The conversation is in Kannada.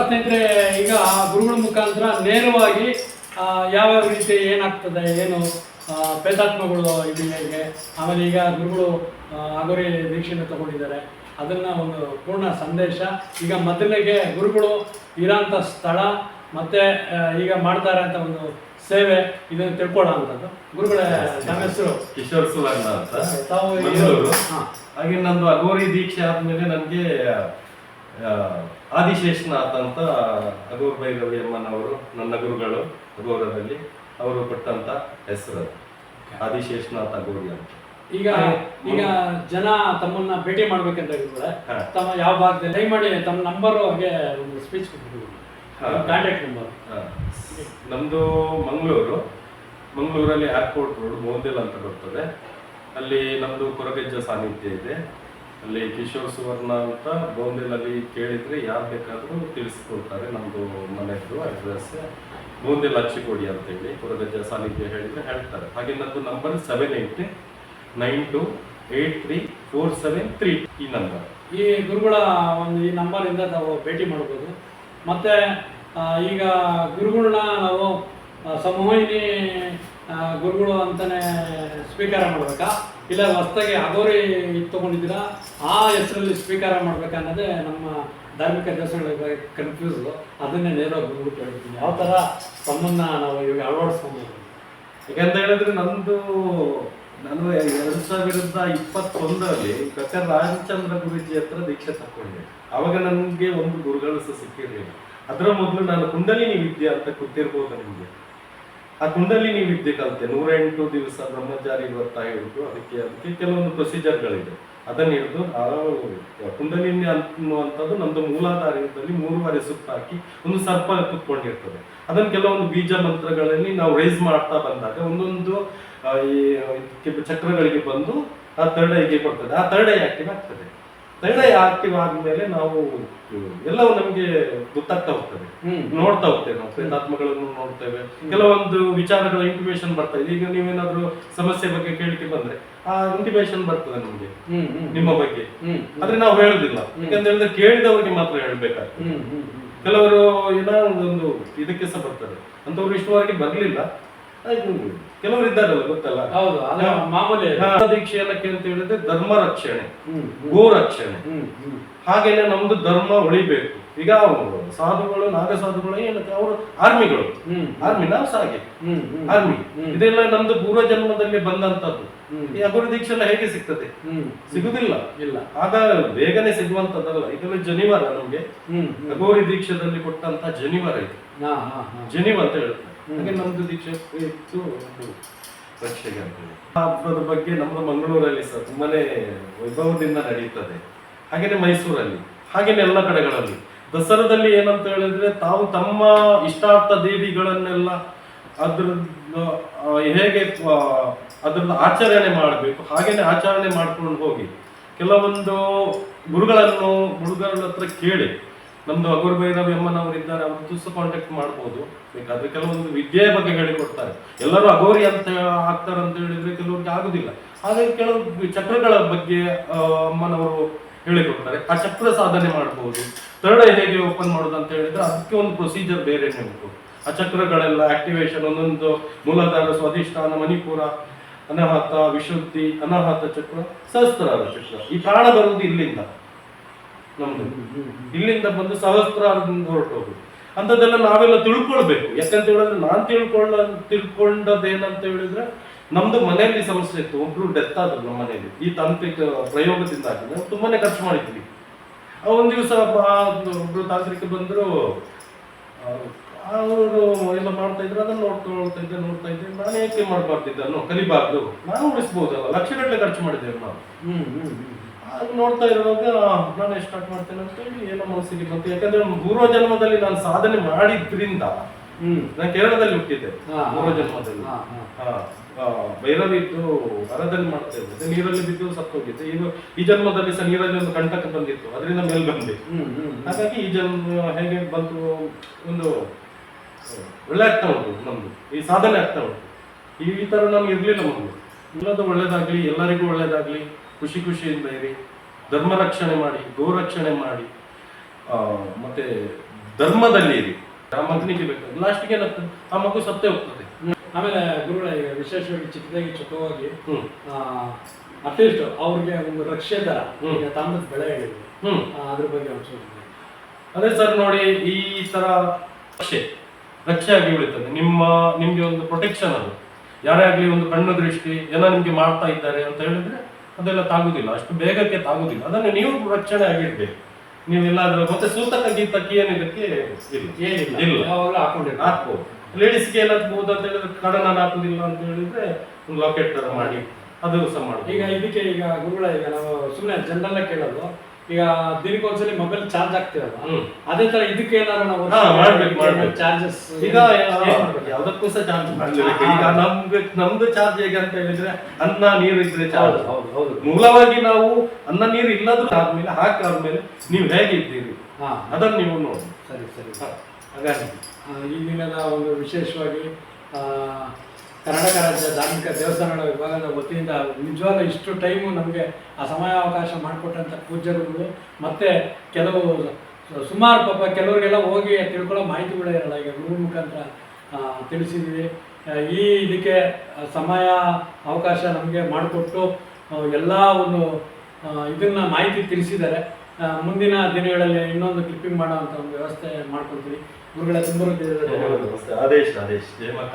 ಸ್ನೇಹಿತರೆ ಈಗ ಗುರುಗಳ ಮುಖಾಂತರ ನೇರವಾಗಿ ಯಾವ್ಯಾವ ರೀತಿ ಏನಾಗ್ತದೆ ಏನು ಪೇದಾತ್ಮಗಳು ಪ್ರೇತಾತ್ಮಗಳು ಇದು ಹೇಗೆ ಆಮೇಲೆ ಈಗ ಗುರುಗಳು ಅಗೋರಿ ದೀಕ್ಷೆನ ತಗೊಂಡಿದ್ದಾರೆ. ಅದನ್ನ ಒಂದು ಪೂರ್ಣ ಸಂದೇಶ. ಈಗ ಮೊದಲಿಗೆ ಗುರುಗಳು ಇರೋಂಥ ಸ್ಥಳ ಮತ್ತೆ ಈಗ ಮಾಡ್ತಾರೆ ಅಂತ ಒಂದು ಸೇವೆ ಇದನ್ನು ತಿಳ್ಕೊಳ್ಳೋ ಅಂಥದ್ದು ಗುರುಗಳ ನಮ್ಮ ಹೆಸರು? ಕಿಶೋರ್ ಸುವರ್ಣ ಅಂತ. ತಾವು. ಹಾಗೆ ನಂದು ಅಗೋರಿ ದೀಕ್ಷೆ ಆದಮೇಲೆ ನನಗೆ ಆದಿಶೇಷನಾಥ್ ಅಂತ ಅಗೋರ್ ಭೈರವಿ ಅಮ್ಮನವರು ನನ್ನ ಗುರುಗಳು ಅಗೋರದಲ್ಲಿ ಅವರು ಕೊಟ್ಟಂತ ಹೆಸರು. ಆದಿಶೇಷನಾಥ ಅಗೋರಿ ಅಂತ. ಈಗ ಈಗ ಜನ ತಮ್ಮನ್ನ ಭೇಟಿ ಮಾಡ್ಬೇಕಂತ ಹೇಳಿದ್ರೆ. ತಮ್ಮ ಯಾವ ಭಾಗದಲ್ಲಿ ಮಾಡಿ ತಮ್ಮ ನಂಬರ್ ಅವ್ರಿಗೆ ಒಂದು ಸ್ಪೀಚ್ ಹಾ. ಕಾಂಟ್ಯಾಕ್ಟ್ ನಂಬರ್ ನಮ್ಮದು ನಮ್ದು ಮಂಗಳೂರು. ಮಂಗಳೂರಲ್ಲಿ ಏರ್ಪೋರ್ಟ್ ರೋಡ್ ಮೋದೆಲ್ ಅಂತ ಬರ್ತದೆ. ಅಲ್ಲಿ ನಮ್ಮದು ಕೊರಗಜ್ಜ ಸಾನ್ನಿಧ್ಯ ಇದೆ. ಅಲ್ಲಿ ಕಿಶೋರ್ ಸುವರ್ಣ ಅಂತ ಬೂಂದಿಲಲ್ಲಿ ಕೇಳಿದ್ರೆ ಯಾರು ಬೇಕಾದರೂ ತಿಳಿಸ್ಕೊಡ್ತಾರೆ ನಮ್ದು ಮನೆದು ಅಡ್ರೆಸ್ ಬೂಂದಿಲ್ ಕೊಡಿ ಅಂತೇಳಿ ಕೊರಗಜ್ಜ ಸಾನಿಧ್ಯ ಹೇಳಿದ್ರೆ ಹೇಳ್ತಾರೆ. ಹಾಗೆ ನಂದು number seven eight nine two eight three four seven three ಈ ನಂಬರ್. ಈ ಗುರುಗಳ ಒಂದು ಈ ನಂಬರಿಂದ ನಾವು ಭೇಟಿ ಮಾಡ್ಬೋದು. ಮತ್ತೆ ಈಗ ಗುರುಗಳನ್ನ ನಾವು ಸಮೋಹಿನಿ ಗುರುಗಳು ಅಂತಲೇ ಸ್ವೀಕಾರ ಮಾಡ್ಬೇಕಾ? ಇಲ್ಲ, ಹೊಸ್ದಾಗಿ ಅಗೋರಿ ತಗೊಂಡಿದ್ದೀರಾ? ಆ ಹೆಸರಲ್ಲಿ ಸ್ವೀಕಾರ ಮಾಡ್ಬೇಕನ್ನೋದೇ ನಮ್ಮ ಧಾರ್ಮಿಕ ದೇವಸ್ಥಾನಗಳ ಕನ್ಫ್ಯೂಸ್ ಅದನ್ನೇ ನೇರವಾಗಿ ಗುರುಗಳು ಕೇಳ್ತೀನಿ ಯಾವ ಥರ ಸಂಬಂಧ ನಾವು ಇವಾಗ ಅಳವಡಿಸ್ಕೊಂಡು ಯಾಕಂತ ಹೇಳಿದ್ರೆ ನಮ್ಮದು ನಾನು ಎರಡು ಸಾವಿರದ ಇಪ್ಪತ್ತೊಂದರಲ್ಲಿ ಪ್ರಕಾರ ರಾಮಚಂದ್ರ ಗುರುಜಿ ಹತ್ರ ದೀಕ್ಷೆ ತಗೊಂಡೆ ಅವಾಗ ನನಗೆ ಒಂದು ಗುರುಗಳು ಸಹ ಸಿಕ್ಕಿರಲಿಲ್ಲ. ಅದರ ಮೊದಲು ನಾನು ಕುಂಡಲಿನಿ ವಿದ್ಯೆ ಅಂತ ಗೊತ್ತಿರ್ಬೋದು ನಿಮಗೆ. ಆ ಕುಂಡಲಿ ನೀವು ಕಲಿತೆ ನೂರ ಎಂಟು ದಿವಸ ಬ್ರಹ್ಮಚಾರಿ ಬರ್ತಾ ಹಿಡಿದು ಅದಕ್ಕೆ ಅದಕ್ಕೆ ಕೆಲವೊಂದು ಪ್ರೊಸೀಜರ್ಗಳಿದೆ. ಅದನ್ನು ಹಿಡಿದು ಆ ಕುಂಡಲಿನಿ ಅನ್ನುವಂಥದ್ದು ನಮ್ಮದು ಮೂಲಾಧಾರದಲ್ಲಿ ಮೂರುವರೆ ಸುತ್ತ ಹಾಕಿ ಒಂದು ಸರ್ಪ ಕುತ್ಕೊಂಡಿರ್ತದೆ. ಅದನ್ನು ಕೆಲವೊಂದು ಬೀಜ ಮಂತ್ರಗಳಲ್ಲಿ ನಾವು ರೈಸ್ ಮಾಡ್ತಾ ಬಂದಾಗ ಒಂದೊಂದು ಈ ಚಕ್ರಗಳಿಗೆ ಬಂದು ಆ ಥರ್ಡ್ ಹೀಗೆ ಕೊಡ್ತದೆ. ಆ ಥರ್ಡ್ ಐ ಆಕ್ಟಿವ್ ಆಗ್ತದೆ? ಐ ಆಕ್ಟಿವ್ ಆದ್ಮೇಲೆ ನಾವು ಎಲ್ಲವೂ ನಮ್ಗೆ ಗೊತ್ತಾಗ್ತಾ ಹೋಗ್ತದೆ. ನೋಡ್ತಾ ಹೋಗ್ತೇವೆ ನಾವು ಪ್ರೇತಾತ್ಮಗಳನ್ನು ನೋಡ್ತೇವೆ. ಕೆಲವೊಂದು ವಿಚಾರಗಳ ಇಂಟಿಮೇಷನ್ ಬರ್ತಾ ಇದೆ. ಈಗ ನೀವೇನಾದ್ರೂ ಸಮಸ್ಯೆ ಬಗ್ಗೆ ಕೇಳಿಕೆ ಬಂದ್ರೆ ಆ ಇಂಟಿಮೇಷನ್ ಬರ್ತದೆ ನಮಗೆ ನಿಮ್ಮ ಬಗ್ಗೆ. ಆದ್ರೆ ನಾವು ಹೇಳುದಿಲ್ಲ. ಯಾಕಂತ ಹೇಳಿದ್ರೆ ಕೇಳಿದವರಿಗೆ ಮಾತ್ರ ಹೇಳ್ಬೇಕಾಗ್ತದೆ. ಕೆಲವರು ಏನೋ ಒಂದು ಇದಕ್ಕೆ ಸಹ ಬರ್ತಾರೆ. ಅಂತವ್ರು ಇಷ್ಟವರೆಗೆ ಬರ್ಲಿಲ್ಲ. ಕೆಲವರು ಇದ್ದಾರೆ ಗೊತ್ತಲ್ಲ? ಹೌದು ಅದು ಮಾಮೂಲಿ ದೀಕ್ಷೆ ಏನಕ್ಕೆ ಅಂತ ಹೇಳಿದ್ರೆ ಧರ್ಮ ರಕ್ಷಣೆ ಗೋ ರಕ್ಷಣೆ ಹಾಗೇನೆ ನಮ್ದು ಧರ್ಮ ಉಳಿಬೇಕು. ಈಗ ಸಾಧುಗಳು ನಾಗ ಸಾಧುಗಳು ಏನಕ್ಕೆ ಅವರು ಆರ್ಮಿಗಳು. ಆರ್ಮಿ ನಾವು ಹ್ಮ್ ಆರ್ಮಿ. ಇದೆಲ್ಲ ನಮ್ದು ಪೂರ್ವ ಜನ್ಮದಲ್ಲಿ ಬಂದಂತದ್ದು. ಈ ಅಗುರು ದೀಕ್ಷೆ ಎಲ್ಲ ಹೇಗೆ ಸಿಗ್ತದೆ? ಸಿಗುದಿಲ್ಲ. ಇಲ್ಲ. ಆಗ ಬೇಗನೆ ಸಿಗುವಂತದ್ದಲ್ಲ ಇದೆಲ್ಲ ಜನಿವಾರ ನಮ್ಗೆ. ಅಗೋರಿ ದೀಕ್ಷದಲ್ಲಿ ಕೊಟ್ಟಂತ ಜನಿವಾರ ಇದು. ಜನಿವ ಅಂತ ಹೇಳ್ತಾರೆ. ಹಾಗೆ ನಮ್ದು ದೀಕ್ಷೆ ಇತ್ತು. ಒಂದು ರಕ್ಷೆಗೆ ಅಂತ ಹೇಳಿ. ಆ ಹಬ್ಬದ ಬಗ್ಗೆ ನಮ್ಮ ಮಂಗಳೂರಲ್ಲಿ ಸಹ ತುಂಬಾನೇ ವೈಭವದಿಂದ ನಡೆಯುತ್ತದೆ ಹಾಗೇನೆ ಮೈಸೂರಲ್ಲಿ ಹಾಗೇನೆ ಎಲ್ಲ ಕಡೆಗಳಲ್ಲಿ. ದಸರಾದಲ್ಲಿ ಏನಂತ ಹೇಳಿದ್ರೆ ತಾವು ತಮ್ಮ ಇಷ್ಟಾರ್ಥ ದೇವಿಗಳನ್ನೆಲ್ಲ ಅದ್ರ ಹೇಗೆ ಅದ್ರ ಅದ್ರದ್ದು ಆಚರಣೆ ಮಾಡಬೇಕು ಹಾಗೇನೆ ಆಚರಣೆ ಮಾಡ್ಕೊಂಡು ಹೋಗಿ. ಕೆಲವೊಂದು ಗುರುಗಳನ್ನು ಗುರುಗಳ ಹತ್ರ ಕೇಳಿ. ನಮ್ದು ಅಗೋರ್ ಭೈರವ್ ಅಮ್ಮನವರು ಇದ್ದಾರೆ ಅವ್ರದ್ದು ಕಾಂಟ್ಯಾಕ್ಟ್ ಮಾಡ್ಬೋದು. ಬೇಕಾದ್ರೆ ಕೆಲವೊಂದು ವಿದ್ಯೆಯ ಬಗ್ಗೆ ಹೇಳಿಕೊಡ್ತಾರೆ ಎಲ್ಲರೂ ಅಗೋರಿ ಅಂತ ಹಾಕ್ತಾರೆ ಅಂತ ಹೇಳಿದ್ರೆ ಕೆಲವ್ರಿಗೆ ಆಗುದಿಲ್ಲ. ಹಾಗಾಗಿ ಕೆಲವು ಚಕ್ರಗಳ ಬಗ್ಗೆ ಅಮ್ಮನವರು ಹೇಳಿಕೊಡ್ತಾರೆ ಆ ಚಕ್ರ ಸಾಧನೆ ಮಾಡ್ಬೋದು. ತರ್ಡ್ ಹೇಗೆ ಓಪನ್ ಮಾಡೋದು ಅಂತ ಹೇಳಿದ್ರೆ ಅದಕ್ಕೆ ಒಂದು ಪ್ರೊಸೀಜರ್ ಬೇರೆ ಉಂಟು. ಆ ಚಕ್ರಗಳೆಲ್ಲ ಆಕ್ಟಿವೇಶನ್ ಒಂದೊಂದು ಮೂಲಾಧಾರ ಸ್ವಾಧಿಷ್ಠಾನ, ಮಣಿಪುರ, ಅನಾಹತ, ವಿಶುದ್ಧಿ, ಅನಾಹತ ಚಕ್ರ, ಸಹಸ್ರಾರ ಚಕ್ರ. ಈ ಪ್ರಾಣ ಬರುವುದು ಇಲ್ಲಿಂದ. ನಮ್ದು. ಇಲ್ಲಿಂದ ಬಂದು ಸಹಸ್ರಾರು ಹೊರಟು ಹೋಗುದು ಅಂಥದ್ದೆಲ್ಲ ನಾವೆಲ್ಲ ತಿಳ್ಕೊಳ್ಬೇಕು. ಯಾಕಂತ ಹೇಳಿದ್ರೆ ನಾನ್ ತಿಳ್ಕೊಳ್ಳ ತಿಳ್ಕೊಂಡದ್ದೇನಂತ ಹೇಳಿದ್ರೆ ನಮ್ದು ಮನೆಯಲ್ಲಿ ಸಮಸ್ಯೆ ಇತ್ತು. ಒಬ್ರು ಡೆತ್ ಆದ್ರು ನಮ್ಮ ಮನೆಯಲ್ಲಿ. ಈ ತಾಂತ್ರಿಕ ಪ್ರಯೋಗದಿಂದ ನಾವು ತುಂಬಾನೇ ಖರ್ಚು ಮಾಡಿದ್ವಿ. ಆ ಒಂದ್ ದಿವಸ ಒಬ್ರು ತಾಂತ್ರಿಕ ಬಂದ್ರು. ಅವರು ಎಲ್ಲ ಮಾಡ್ತಾ ಇದ್ರು. ಅದನ್ನ ನೋಡ್ಕೊಳ್ತಾ ಇದ್ದೆ, ನೋಡ್ತಾ ಇದ್ದೆ. ನಾನು ಏಕೆ ಮಾಡಬಾರ್ದಿದ್ದನ್ನು ಕಲಿಬಾರ್ದು. ನಾನು ಉಳಿಸ್ಬೋದಲ್ಲ ಲಕ್ಷಗಟ್ಟಲೆ ಖರ್ಚು ಮಾಡಿದ್ದೇವೆ ನಾವು. ಹ್ಮ್. ನೋಡ್ತಾ ಇರುವಾಗ ನಾನು ಸ್ಟಾರ್ಟ್ ಮಾಡ್ತೇನೆ ಅಂತ ಹೇಳಿ ಏನೋ ಮನಸ್ಸಿಗೆ ಬಂತು. ಯಾಕಂದ್ರೆ ಪೂರ್ವ ಜನ್ಮದಲ್ಲಿ ನಾನು ಸಾಧನೆ ಮಾಡಿದ್ರಿಂದ ಹ್ಮ್. ನಾನು ಕೇರಳದಲ್ಲಿ ಹುಟ್ಟಿದ್ದೆ. ಹಾ, ಪೂರ್ವ ಜನ್ಮದಲ್ಲಿ ಭೈರವಿ ಇದ್ದು ಹರದಲ್ಲಿ ಮಾಡ್ತಾ ಇದ್ದೆ. ನೀರಲ್ಲಿ ಬಿದ್ದು ಸತ್ತೋಗಿದ್ದೆ. ಈಗ ಈ ಜನ್ಮದಲ್ಲಿ ಸಹ ನೀರಲ್ಲಿ ಒಂದು ಕಂಟಕ ಬಂದಿತ್ತು. ಅದರಿಂದ ಮೇಲೆ ಬಂದೆ. ಹಾಗಾಗಿ ಈ ಜನ್ಮ ಹೇಗೆ ಬಂತು ಒಂದು ಒಳ್ಳೆ ಆಗ್ತಾ ಉಂಟು ನಮ್ದು. ಈ ಸಾಧನೆ ಆಗ್ತಾ ಉಂಟು. ಈ ಈ ತರ ನಮ್ಗೆ ಇರ್ಲಿಲ್ಲ ಮೊದಲು ಎಲ್ಲದೂ ಒಳ್ಳೇದಾಗ್ಲಿ ಎಲ್ಲರಿಗೂ ಒಳ್ಳೇದಾಗ್ಲಿ ಖುಷಿ ಖುಷಿಯಿಂದ ಇರಿ. ಧರ್ಮ ರಕ್ಷಣೆ ಮಾಡಿ ಗೋ ರಕ್ಷಣೆ ಮಾಡಿ ಆ, ಮತ್ತೆ ಧರ್ಮದಲ್ಲಿ ಇರಿ. ಆ ಮಗನಿಗೆ ಬೇಕು. ಲಾಸ್ಟ್ಗೆ ಏನಾಗ್ತದೆ ಆ ಮಗು ಸತ್ತೇ ಹೋಗ್ತದೆ. ಆಮೇಲೆ ಗುರುಗಳ ವಿಶೇಷವಾಗಿ ಚಿಕ್ಕದಾಗಿ ಚೊಕ್ಕವಾಗಿ ಅಟ್ಲೀಸ್ಟ್ ಅವ್ರಿಗೆ ಒಂದು ರಕ್ಷೆ ತರ. ತಾಮ್ರದ ಬೆಳೆ ಹೇಳಿದ್ರು. ಹ್ಮ್. ಅದ್ರ ಬಗ್ಗೆ ಅಂಶ ಅದೇ ಸರ್ ನೋಡಿ ಈ ತರ ರಕ್ಷೆ ರಕ್ಷೆ ಆಗಿ ಉಳಿತದೆ. ನಿಮ್ಮ ನಿಮ್ಗೆ ಒಂದು ಪ್ರೊಟೆಕ್ಷನ್ ಅದು. ಯಾರೇ ಆಗಲಿ ಒಂದು ಕಣ್ಣು ದೃಷ್ಟಿ ಏನೋ ನಿಮಗೆ ಮಾಡ್ತಾ ಇದ್ದಾರೆ ಅಂತ ಹೇಳಿದ್ರೆ ಅದೆಲ್ಲ ತಾಗುದಿಲ್ಲ. ಅಷ್ಟು ಬೇಗಕ್ಕೆ ತಾಗುದಿಲ್ಲ. ಅದನ್ನು ನೀವು ರಕ್ಷಣೆ ಆಗಿರ್ಬೇಕು. ನೀವೆಲ್ಲಾದ್ರೂ ಮತ್ತೆ ಸೂತಕ ಗೀತಕ್ಕೆ ಏನಿದಕ್ಕೆ ಇದಕ್ಕೆ ಇಲ್ಲ. ಹಾಕ್ಬೋದು. ಲೇಡೀಸ್ಗೆ ಏನಾಗ್ಬೋದು ಅಂತ ಹೇಳಿದ್ರೆ ಕಡನ ಹಾಕುದಿಲ್ಲ ಅಂತ ಹೇಳಿದ್ರೆ ಒಂದು ಲಾಕೆಟ್ ತರ ಮಾಡಿ ಅದು ಸಹ ಮಾಡಿ ಈಗ ಇದಕ್ಕೆ ಈಗ ಗುರುಗಳ ಈಗ ನಾವು ಸುಮ್ಮನೆ ಜನರಲ್ಲ ಕೇಳೋದು. ಈಗ ದಿನಕ್ಕೆ ದಿನಕ್ಕೊಂದ್ಸಲಿ ಮೊಬೈಲ್ ಚಾರ್ಜ್ ಆಗ್ತಿರಲ್ಲ. ಅದೇ ತರ ಇದಕ್ಕೆ ಏನಾದ್ರು ನಾವು. ಚಾರ್ಜಸ್ ಈಗ ಯಾವ್ದಕ್ಕೂ ಸಹ ಚಾರ್ಜ್ ಈಗ ನಮ್ಗೆ ನಮ್ದು ಚಾರ್ಜ್ ಹೇಗೆ ಅಂತ ಹೇಳಿದ್ರೆ ಅನ್ನ ನೀರು ಇದ್ರೆ ಚಾರ್ಜ್ ಹೌದು ಹೌದು ಮೂಲವಾಗಿ ನಾವು ಅನ್ನ ನೀರು ಇಲ್ಲದ್ರೂ ಆದ್ಮೇಲೆ ಹಾಕಾದ್ಮೇಲೆ ನೀವು ಹೇಗಿದ್ದೀರಿ ಹಾ. ಅದನ್ನ ನೀವು ನೋಡಿ. ಸರಿ ಸರಿ. ಹಾಗಾಗಿ ಈ ದಿನದ ಒಂದು ವಿಶೇಷವಾಗಿ ಆ, ಕರ್ನಾಟಕ ರಾಜ್ಯ ಧಾರ್ಮಿಕ ದೇವಸ್ಥಾನಗಳ ವಿಭಾಗದ ವತಿಯಿಂದ ನಿಜವಾಗ್ಲೂ ಇಷ್ಟು ಟೈಮು ನಮಗೆ ಆ ಸಮಯಾವಕಾಶ ಮಾಡಿಕೊಟ್ಟಂಥ ಪೂಜ್ಯರುಗಳು ಮತ್ತು ಕೆಲವು ಸುಮಾರು ಪಾಪ ಕೆಲವರಿಗೆಲ್ಲ ಹೋಗಿ ತಿಳ್ಕೊಳ್ಳೋ ಮಾಹಿತಿಗಳೇ ಇರಲ್ಲ. ಈಗ ಗುರು ಮುಖಾಂತರ ತಿಳಿಸಿದ್ದೀವಿ ಈ ಇದಕ್ಕೆ ಸಮಯ, ಅವಕಾಶ ನಮಗೆ ಮಾಡಿಕೊಟ್ಟು ಎಲ್ಲ ಒಂದು ಇದನ್ನು ಮಾಹಿತಿ ತಿಳಿಸಿದ್ದಾರೆ. ಮುಂದಿನ ದಿನಗಳಲ್ಲಿ ಇನ್ನೊಂದು ಕ್ಲಿಪ್ಪಿಂಗ್ ಮಾಡೋ ಒಂದು ವ್ಯವಸ್ಥೆ ಮಾಡ್ಕೊಳ್ತೀವಿ ಗುರುಗಳ ತುಂಬ. ಆದೇಶ್ ಆದೇಶ್. ಜಯ ಮಕ